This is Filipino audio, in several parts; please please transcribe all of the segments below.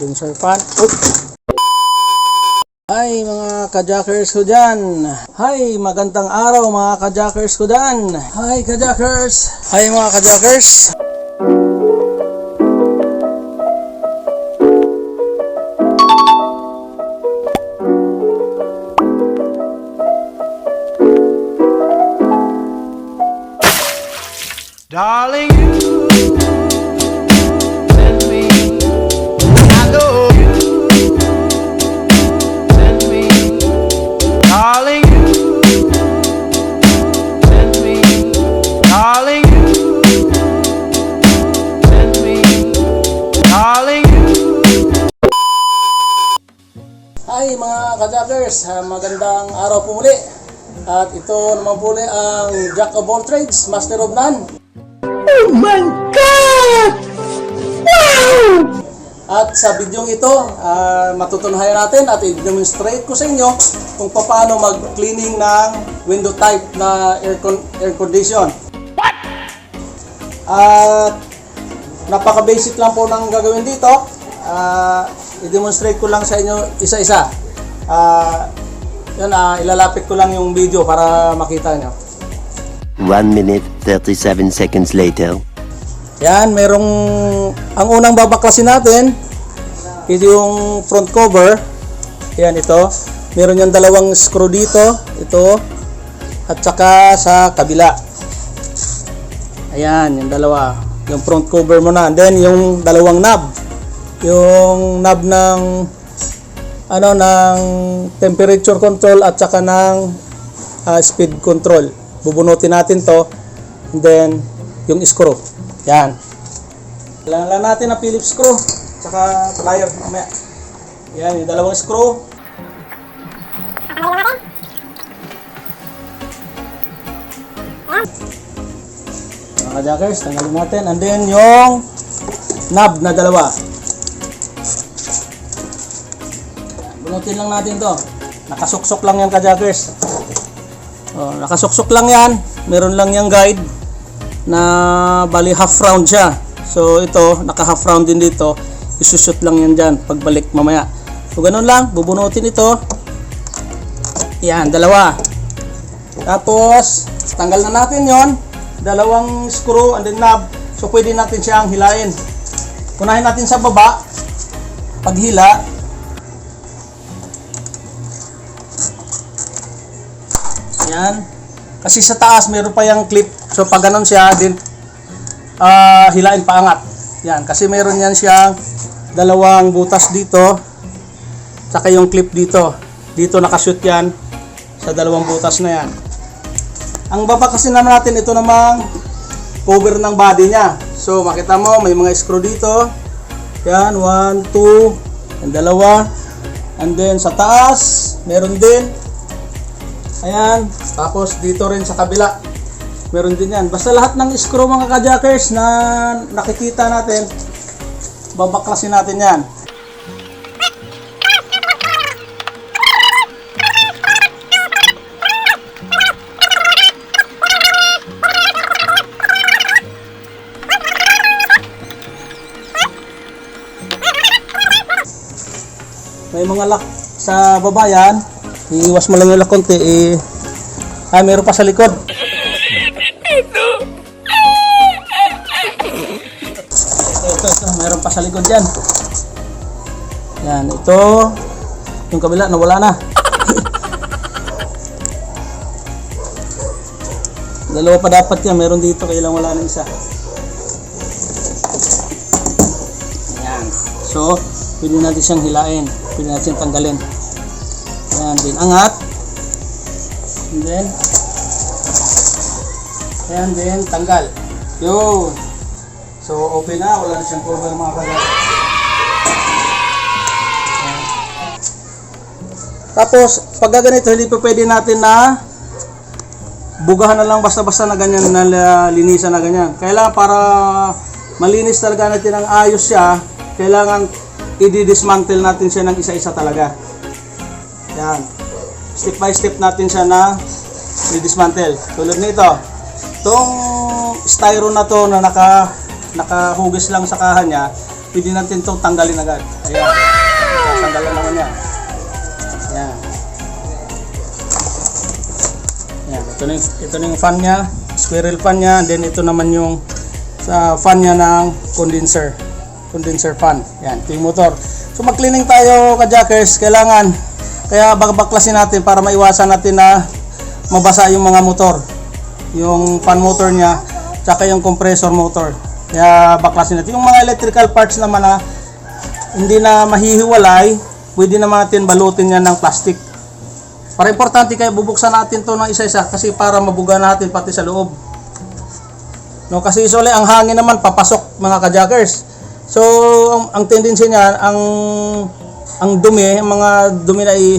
condenser fan. Oop. Hi mga kajackers ko dyan. Hi, magandang araw mga kajackers ko dyan. Hi kajackers. Hi mga kajackers. Ah, magandang araw po muli. At ito naman po ulit ang Jack of all trades, Master of none. At sa bidyong ito, ah, matutunayan natin at i-demonstrate ko sa inyo kung paano mag-cleaning ng window type na air, con- air condition. At napaka-basic lang po ng gagawin dito. Ah, i-demonstrate ko lang sa inyo isa-isa. Ah, yun, ah, ilalapit ko lang yung video para makita nyo. 1 minute 37 seconds later. Yan, merong ang unang babaklasin natin ito yung front cover. Yan ito. Meron yung dalawang screw dito, ito at saka sa kabila. Ayan, yung dalawa. Yung front cover mo na. And then yung dalawang knob. Yung knob ng ano ng temperature control at saka ng ah, speed control. Bubunutin natin to. And then yung screw. Yan. Kailangan lang natin ng Phillips screw. Tsaka plier mamaya. Yan, yung dalawang screw. Mga kajackers, tanggalin natin. And then yung knob na dalawa. Yan, Bunutin lang natin to. Nakasuksok lang yan kajackers. Oh, nakasuksok lang yan. Meron lang yung guide na bali half round siya. So ito, naka half round din dito. Isushoot lang yan dyan pagbalik mamaya. So ganun lang, bubunutin ito. Yan, dalawa. Tapos, tanggal na natin yon Dalawang screw and then knob. So pwede natin siyang hilain. Unahin natin sa baba. Paghila. Yan. Kasi sa taas meron pa yung clip. So pag ganun siya, din ah hilain pa angat. Yan, kasi meron yan siyang dalawang butas dito. Saka yung clip dito. Dito nakashoot yan sa dalawang butas na yan. Ang baba kasi naman natin ito namang cover ng body niya. So makita mo may mga screw dito. Yan, 1, 2, and dalawa. And then sa taas, meron din. Ayan, tapos dito rin sa kabila. Meron din yan. Basta lahat ng screw mga kajackers na nakikita natin, babaklasin natin yan. May mga lock sa baba yan. Iiwas mo lang yung konti. Eh, ah, meron pa sa likod. Ito, ito, ito. Meron pa sa likod yan. Yan, ito. Yung kabila, nawala na. Dalawa pa dapat yan. Meron dito, kailang wala na isa. Yan. So, pwede natin siyang hilain. Pwede natin siyang tanggalin. Yan, din angat. And then, Ayan din, tanggal. Yun. So, open na. Wala na siyang cover mga kagat. Tapos, pag ganito, hindi pa pwede natin na bugahan na lang basta-basta na ganyan, na linisan na ganyan. Kailangan para malinis talaga natin ang ayos siya, kailangan i-dismantle natin siya ng isa-isa talaga. Yan. Step by step natin siya na i-dismantle. Tulad nito. Itong styro na to na naka nakahugis lang sa kahan niya, pwede natin itong tanggalin agad. Ayan. Tatanggalan naman yan. Ayan. Ayan. Ito na, yung, ito na yung fan niya. Squirrel fan niya. Then ito naman yung sa fan niya ng condenser. Condenser fan. Yan. Ito yung motor. So mag-cleaning tayo ka-jackers. Kailangan. Kaya baklasin natin para maiwasan natin na mabasa yung mga motor. Yung fan motor niya. Tsaka yung compressor motor. Kaya baklasin natin. Yung mga electrical parts naman na hindi na mahihiwalay, pwede naman natin balutin yan ng plastic. Para importante kaya bubuksan natin to ng isa-isa kasi para mabuga natin pati sa loob. No, kasi usually ang hangin naman papasok mga ka-jackers. So, ang, ang tendency niya, ang ang dumi, ang mga dumi na i,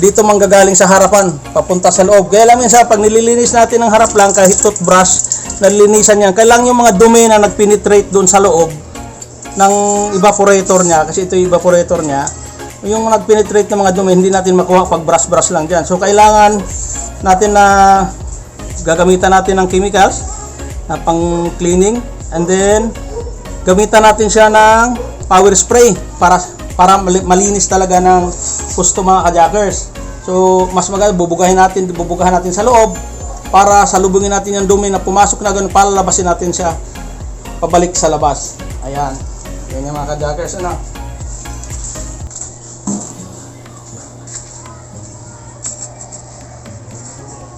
dito manggagaling sa harapan, papunta sa loob. Kaya lang minsan, pag nililinis natin ng harap lang, kahit toothbrush, nalilinisan yan, kailangan yung mga dumi na nagpenetrate doon sa loob ng evaporator niya, kasi ito yung evaporator niya, yung nagpenetrate ng mga dumi, hindi natin makuha pag brush-brush lang dyan. So, kailangan natin na gagamitan natin ng chemicals na pang cleaning and then gamitan natin siya ng power spray para para mali- malinis talaga ng gusto mga kajakers. So, mas maganda bubugahin natin, bubugahan natin sa loob para salubungin natin yung dumi na pumasok na ganun, palalabasin natin siya pabalik sa labas. Ayan. Yan yung mga kajakers. Ano?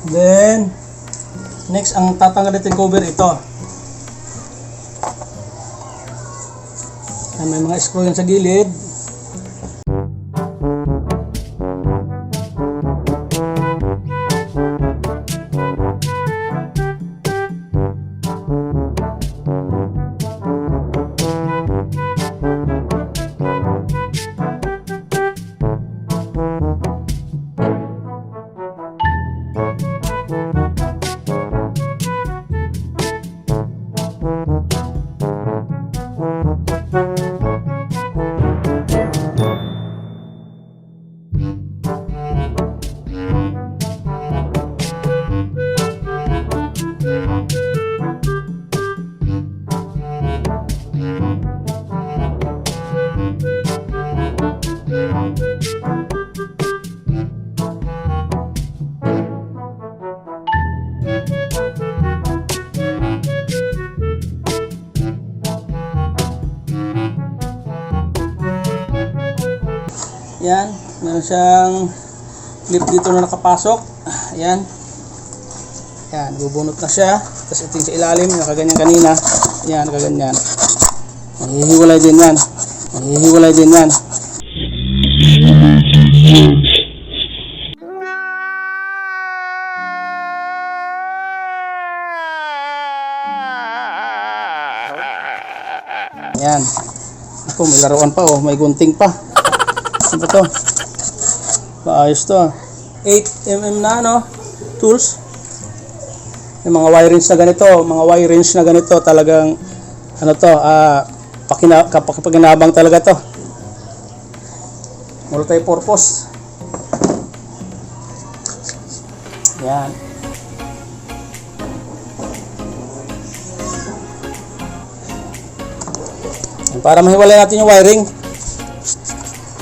Then, next, ang tatanggal natin cover ito. Ayan, may mga screw yan sa gilid. Clip dito na nakapasok. Yan. Yan, bubunot na siya. Tapos ito sa ilalim, nakaganyan kanina. Yan, nakaganyan. Mahihiwalay din yan. Mahihiwalay din yan. Yan. Ako, may laruan pa oh. May gunting pa. Ano ba to? Maayos to ah. 8mm na ano, tools. Yung mga wirings na ganito, mga wirings na ganito talagang ano to, ah pakina, kapakinabang talaga to. Multi-purpose. Yan. Para mahiwalay natin yung wiring.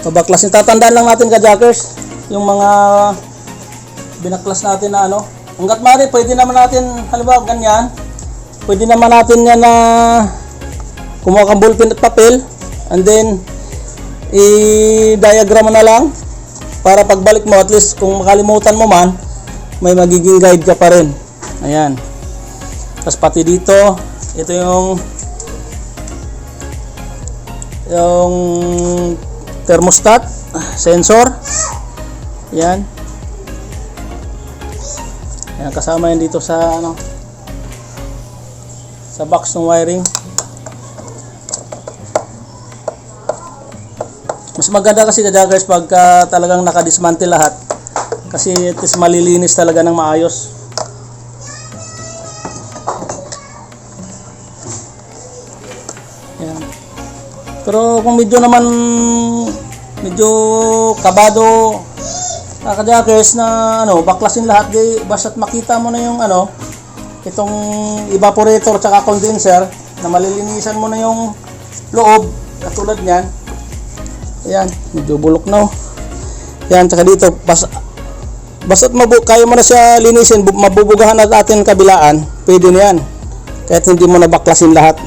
Pabaklasin. Tatandaan lang natin ka jackers yung mga binaklas natin na ano. Hanggat maaari, pwede naman natin, halimbawa ganyan, pwede naman natin yan na kumuha kang ballpen at papel and then i-diagram na lang para pagbalik mo at least kung makalimutan mo man may magiging guide ka pa rin. Ayan. Tapos pati dito ito yung yung thermostat sensor yan. Yan kasama yan dito sa ano sa box ng wiring. Mas maganda kasi ka joggers pagka talagang nakadismantle lahat. Kasi it is malilinis talaga ng maayos. Yan. Pero kung medyo naman medyo kabado kakajakers na ano, baklasin lahat di basta't makita mo na yung ano, itong evaporator tsaka condenser na malilinisan mo na yung loob, katulad niyan. Ayan, medyo bulok na oh. Yan, tsaka dito, bas, basta't mabu kaya mo na siya linisin, bu- mabubugahan na natin ang kabilaan, pwede na yan. Kahit hindi mo na baklasin lahat.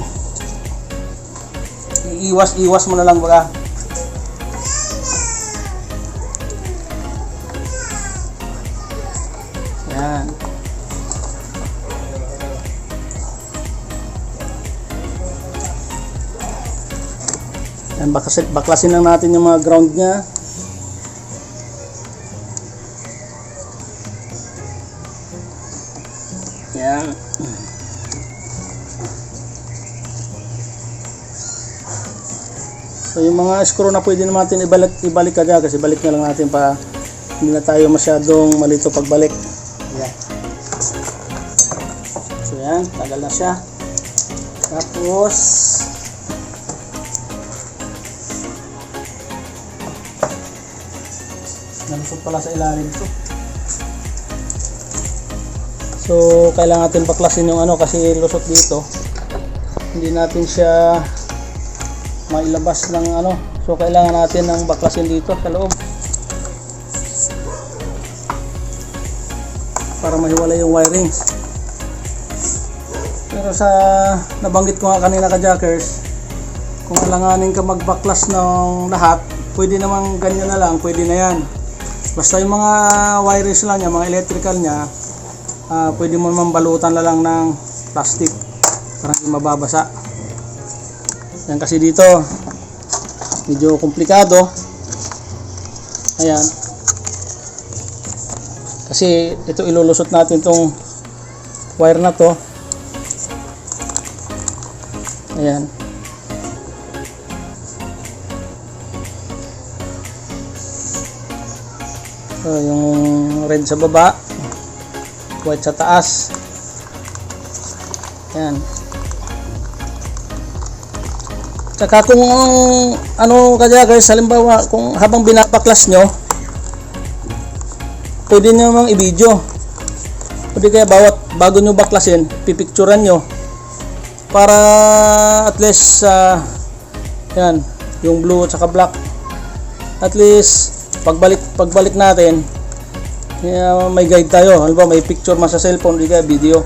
Iiwas-iwas mo na lang baga. Yan, baklasin, baklasin lang natin yung mga ground niya. Yan. So yung mga screw na pwede natin ibalik, ibalik agad kasi balik na lang natin pa hindi na tayo masyadong malito pagbalik. Yan. So yan, tagal na siya. Tapos nalusot pala sa ilalim to. So, kailangan natin baklasin yung ano kasi lusot dito. Hindi natin siya mailabas ng ano. So, kailangan natin ng baklasin dito sa loob. Para mahiwala yung wirings. Pero sa nabanggit ko nga kanina ka Jackers, kung alanganin ka magbaklas ng lahat, pwede namang ganyan na lang, pwede na yan. Basta yung mga wirings lang niya, mga electrical niya, ah, pwede mo naman balutan na lang ng plastic para hindi mababasa. Yan kasi dito, medyo komplikado. Ayan. Kasi ito ilulusot natin tong wire na to. Ayan. So, yung red sa baba, white sa taas. Ayan. Tsaka kung ano kaya guys, halimbawa kung habang binapaklas nyo, pwede nyo namang i-video. Pwede kaya bawat bago nyo baklasin, pipicturan nyo para at least sa yan, yung blue at saka black at least pagbalik pagbalik natin yeah, may guide tayo. Halimbawa may picture man sa cellphone di video.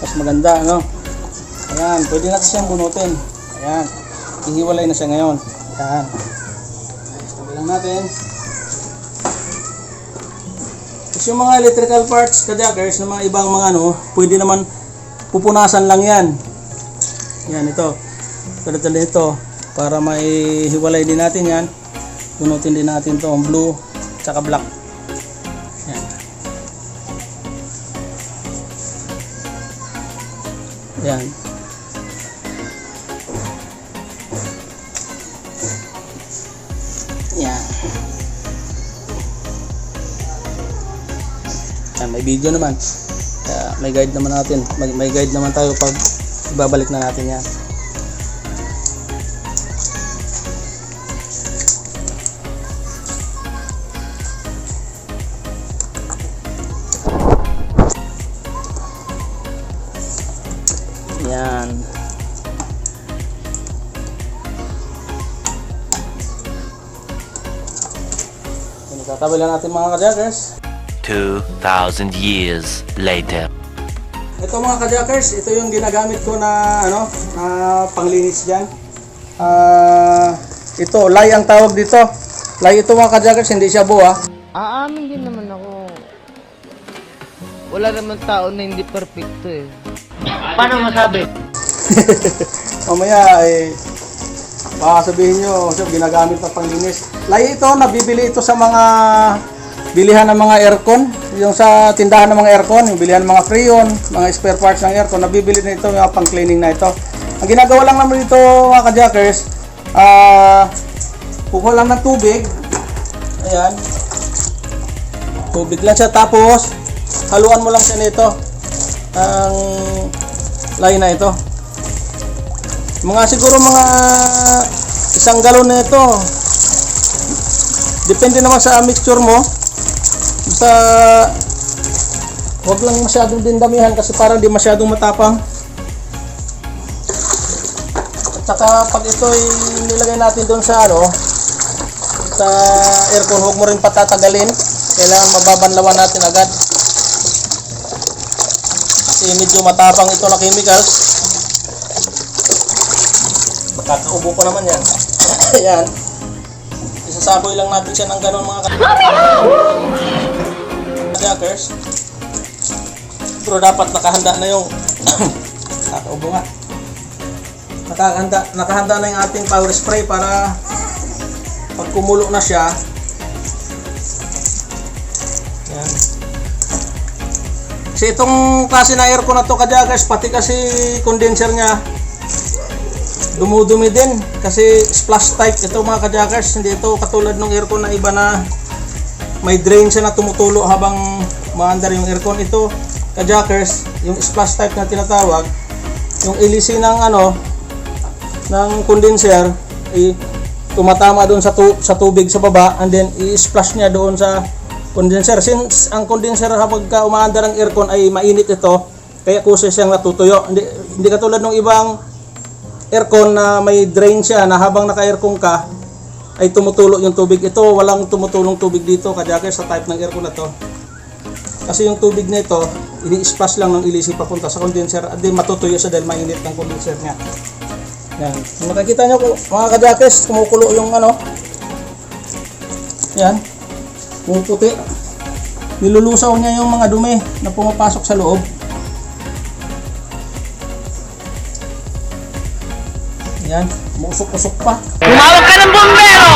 Mas maganda ano? Ayan pwede natin siyang bunutin. Ayan hihiwalay na siya ngayon. Ayan. Tabi lang natin. Tapos yung mga electrical parts kajakers ng mga ibang mga ano pwede naman pupunasan lang yan. Yan ito. Katulad nito para may hiwalay din natin yan bunutin din natin to ang blue tsaka black. Yan yan yan yan may video naman. Kaya may guide naman natin. May, may guide naman tayo pag ibabalik na natin Yan. Tatabi lang natin mga kajakers. 2,000 years later. Ito mga kajakers, ito yung ginagamit ko na ano, na panglinis diyan. Ah, ito, lay ang tawag dito. Lay ito mga kajakers, hindi siya buwa. Aamin din naman ako. Wala naman tao na hindi perfecto eh. Mamaya eh baka sabihin nyo, so, ginagamit na panglinis. Lay ito, nabibili ito sa mga bilihan ng mga aircon, yung sa tindahan ng mga aircon, yung bilihan ng mga freon, mga spare parts ng aircon, nabibili na ito yung pang cleaning na ito. Ang ginagawa lang naman dito mga kajakers, ah, kukuha lang ng tubig, ayan, tubig lang siya, tapos haluan mo lang siya nito, ang lay na ito. Mga siguro mga isang galon na ito. Depende naman sa mixture mo. Basta wag lang masyadong dindamihan kasi parang di masyadong matapang. Tsaka pag ito ay nilagay natin doon sa ano, sa aircon, huwag mo rin patatagalin. Kailangan mababanlawan natin agad. Kasi medyo matapang ito na chemicals. Makakaubo pa naman yan. Ayan. Isasaboy lang natin siya ng ganun mga jackers. Pero dapat nakahanda na yung nakaubo nga. Nakahanda, nakahanda na yung ating power spray para pag kumulo na siya yan. Kasi itong klase na aircon na to kajagas, pati kasi condenser niya dumudumi din kasi splash type ito mga kajakers. Hindi ito katulad ng aircon na iba na may drain siya na tumutulo habang maandar yung aircon. Ito kajakers yung splash type na tinatawag yung ilisi ng ano ng condenser i tumatama doon sa tu- sa tubig sa baba and then i-splash niya doon sa condenser. Since ang condenser habang ka umaandar ang aircon ay mainit ito kaya kusa siyang natutuyo. Hindi, hindi katulad ng ibang aircon na may drain siya na habang naka-aircon ka ay tumutulo yung tubig. Ito walang tumutulong tubig dito kajaker sa type ng aircon na to. Kasi yung tubig na ito, ini-splash lang ng ilisi papunta sa condenser at di matutuyo siya dahil mainit ng condenser niya. Yan. Kung makikita nyo mga kajakers, kumukulo yung ano. Yan. Pumuputi. Nilulusaw niya yung mga dumi na pumapasok sa loob. Yan, musok-usok pa. Tumawag ka ng bombero!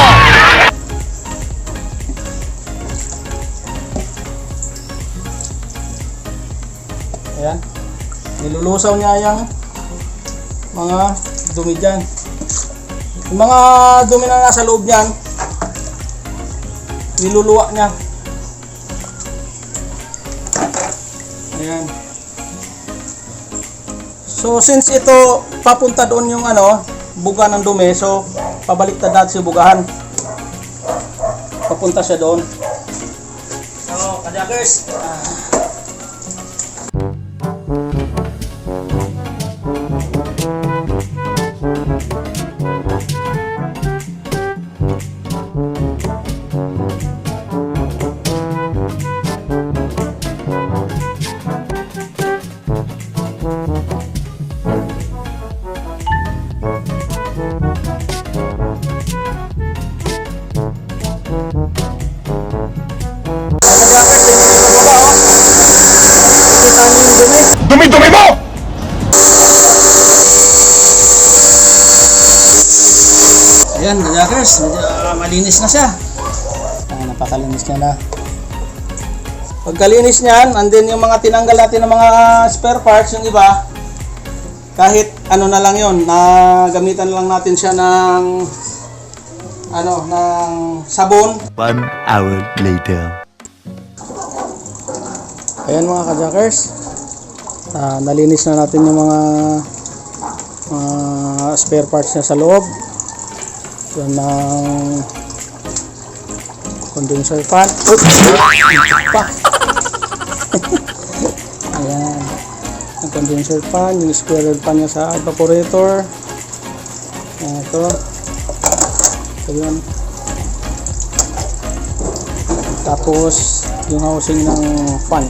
Ayan. Nilulusaw niya yung mga dumi dyan. Yung mga dumi na nasa loob niyan, niluluwa niya. Ayan. So since ito papunta doon yung ano, buga ng dumi, so pabaliktad natin si bugahan. Papunta siya doon. So, kajakers, Ayan, kajakers, medyo ah, malinis na siya. Ah, napakalinis niya na. Pagkalinis niyan, and then yung mga tinanggal natin ng mga spare parts, yung iba, kahit ano na lang yon na gamitan lang natin siya ng ano, ng sabon. One hour later. Ayan mga kajakers, ah, nalinis na natin yung mga mga spare parts niya sa loob. Yan ng condenser fan. Uy! Pa! Ayan. Ang condenser fan, yung squirrel fan niya sa evaporator. Ayan ito. Yun. Tapos, yung housing ng fan.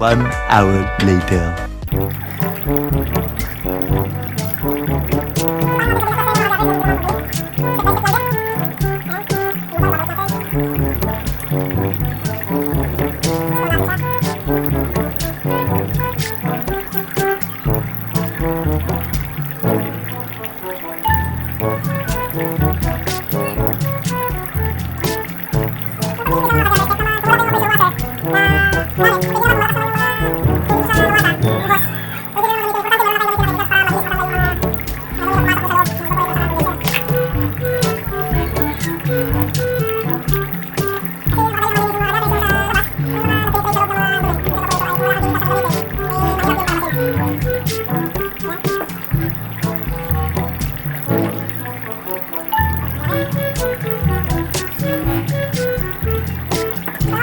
One hour later. Thank you.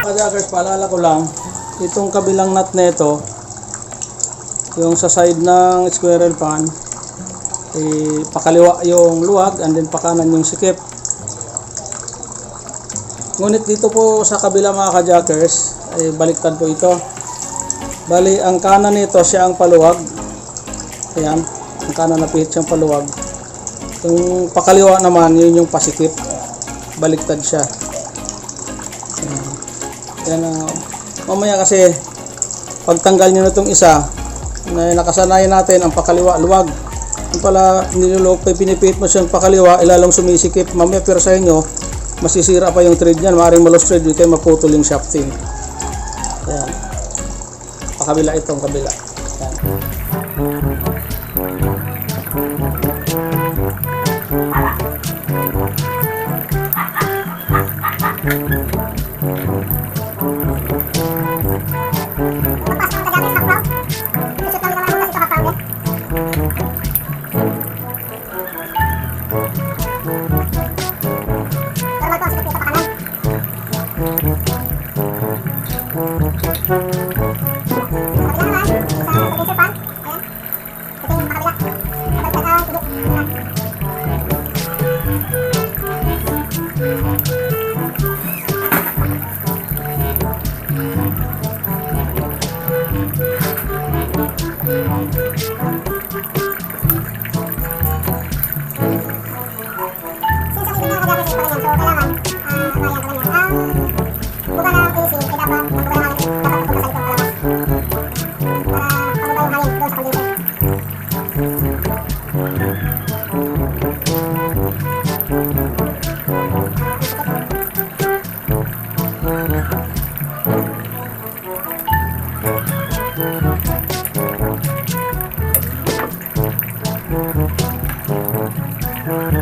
Kajakers, paalala ko lang, itong kabilang nut na ito, yung sa side ng squirrel pan eh, pakaliwa yung luwag and then pakanan yung sikip ngunit dito po sa kabila mga kajackers ay baliktad po ito. Bali ang kanan nito siya ang paluwag. Ayan ang kanan na pihit siyang paluwag. Yung pakaliwa naman yun yung pasikip. Baliktad siya. Ayan, yan ang mamaya kasi pagtanggal nyo na itong isa na nakasanayan natin ang pakaliwa luwag. Yung pala nilulog pa pinipit mo siyang pakaliwa ilalong sumisikip. Mamaya pero sa inyo masisira pa yung thread niyan. Maaaring malos thread di kayo maputol yung shafting yan pakabila itong kabila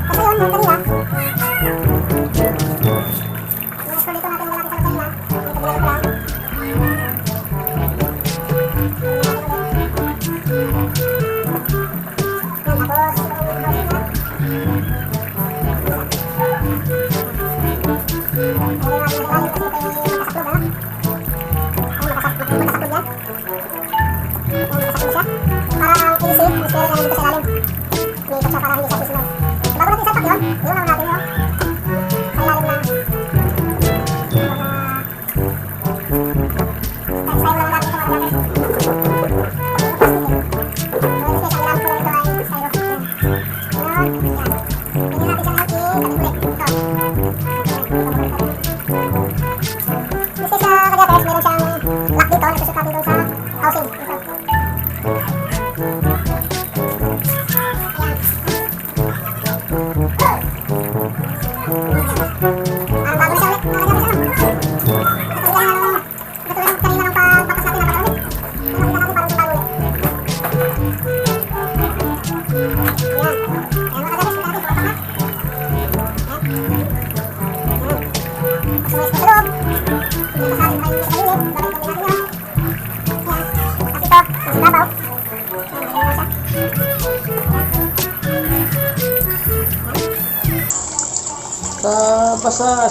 Come on, come on.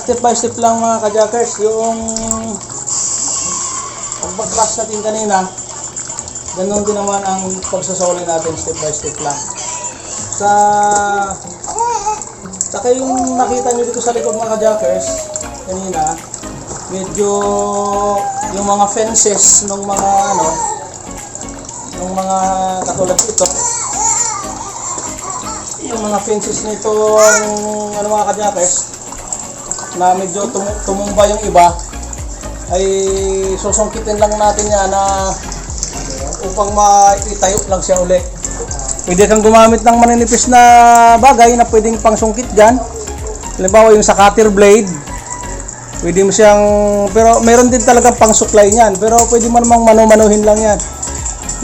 Step by step lang mga kajackers yung pagbaklas natin kanina ganun din naman ang pagsasoli natin step by step lang. Sa saka yung nakita nyo dito sa likod mga kajackers kanina medyo yung mga fences ng mga ano ng mga katulad ito yung mga fences nito ano mga kajakes na medyo tum- tumumba yung iba ay susungkitin lang natin yan na upang maitayo lang siya uli. Pwede kang gumamit ng maninipis na bagay na pwedeng pangsungkit dyan. Halimbawa yung sa cutter blade pwede mo siyang pero meron din talagang pangsuklay niyan pero pwede mo namang mano-manuhin lang yan.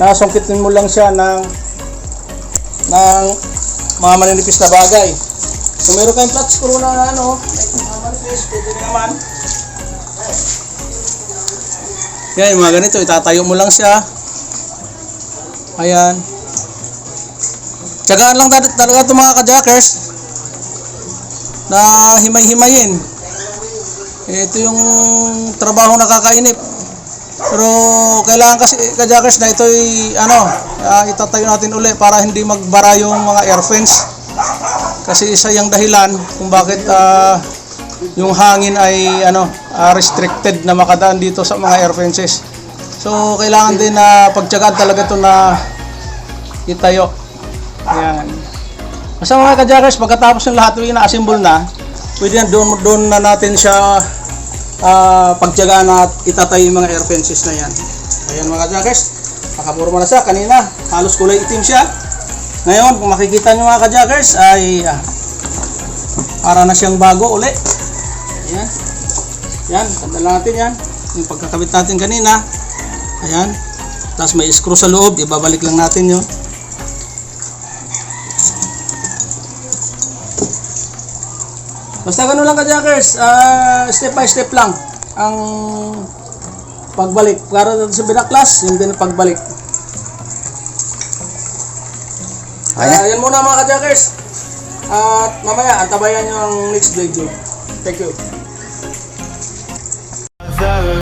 Nasungkitin mo lang siya ng ng mga maninipis na bagay. Kung meron kayong flat screw na ano, manipis, pwede rin naman. Yan, mga ganito, itatayo mo lang siya. Ayan. Tsagaan lang tal- talaga ito mga kajackers na himay-himayin. Ito yung trabaho nakakainip. Pero kailangan kasi kajakers na ito'y ano, ah, itatayo natin uli para hindi magbara yung mga air fence. Kasi isa yung dahilan kung bakit ah, yung hangin ay ano, ah, restricted na makadaan dito sa mga air fences. So kailangan din na pagtyagaan talaga ito na itayo. Ayan. Basta mga kajakers, pagkatapos ng lahat yung ina-assemble na, pwede na doon, doon na natin siya ah pagtyagaan at itatayo yung mga air fences na yan. Ayan mga kajakers, nakapurma na siya. Kanina, halos kulay itim siya. Ngayon, kung makikita nyo mga kajakers, ay ah, para na siyang bago uli. Ayan. Yan, tanda natin yan. Yung pagkakabit natin kanina. Ayan. Tapos may screw sa loob, ibabalik lang natin yun. Basta ganun lang ka-jackers, ah, step by step lang ang pagbalik. Para sa binaklas, yung din ang pagbalik. Ah, yan muna mga ka-jackers. At mamaya, antabayan nyo ang next video. Thank you.